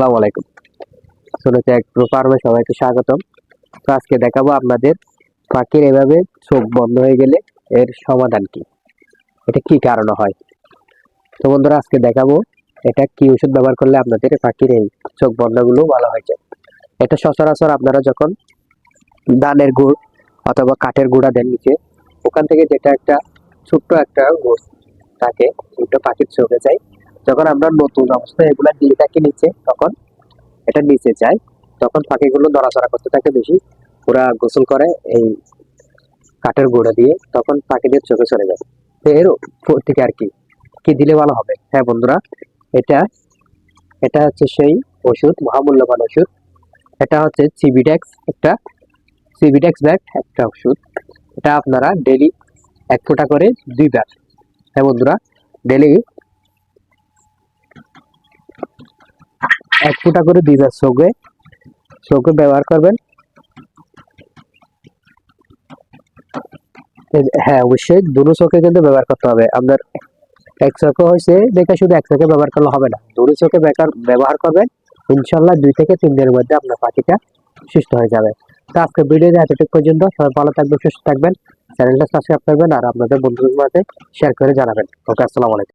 আসসালামু আলাইকুম। শুনেছি এক ফার্মে সবাইকে স্বাগতম। তো আজকে দেখাবো আপনাদের পাখির এভাবে চোখ বন্ধ হয়ে গেলে এর সমাধান কি, এটা কি কারণে হয়। তো বন্ধুরা, আজকে দেখাবো এটা কি ওষুধ ব্যবহার করলে আপনাদের পাখির এই চোখ বন্ধগুলো ভালো হয়ে যায়। এটা সচরাচর আপনারা যখন ধানের গুড় অথবা কাঠের গুঁড়া দেন নিচে, ওখান থেকে যেটা একটা ছোট্ট একটা গুড় থাকে ওটা পাখির চোখে যায় যখন আমরা নতুন অবস্থায় এগুলা দিয়ে থাকি নিচে, তখন এটা নিচে যায়। তখন পাখিগুলো নড়াচড়া করতে থাকে বেশি, ওরা গোসল করে এই কাঠের গুঁড়ো দিয়ে, তখন পাখিদের চোখে চলে যায়। তো এর থেকে আর কি? কি দিলে ভালো হবে? হ্যাঁ বন্ধুরা, এটা এটা হচ্ছে সেই ওষুধ, মহামূল্যবান ওষুধ। এটা হচ্ছে সিবিডেক্স একটা সিবিডেক্স ব্যাগ একটা ওষুধ। এটা আপনারা ডেলি এক ফোঁটা করে দুইবার। হ্যাঁ বন্ধুরা ডেলি এক ফুটা করে দুইবার চোখে। চোখে ব্যবহার করবেন। হ্যাঁ অবশ্যই দুটো চোখে কিন্তু ব্যবহার করতে হবে। আপনার এক চোখে হয়েছে, দেখে শুধু এক চোখে ব্যবহার করলে হবে না। দুটো চোখে বেকার ব্যবহার করবেন। ইনশাল্লাহ দুই থেকে তিন দিনের মধ্যে আপনার পাখিটা সুস্থ হয়ে যাবে। তো আজকে ভিডিওতে এতটুকু পর্যন্ত। সবাই ভালো থাকবেন, সুস্থ থাকবেন। চ্যানেলটা সাবস্ক্রাইব করবেন আর আপনাদের বন্ধুদের মাঝে শেয়ার করে জানাবেন। ওকে, আসসালামু আলাইকুম।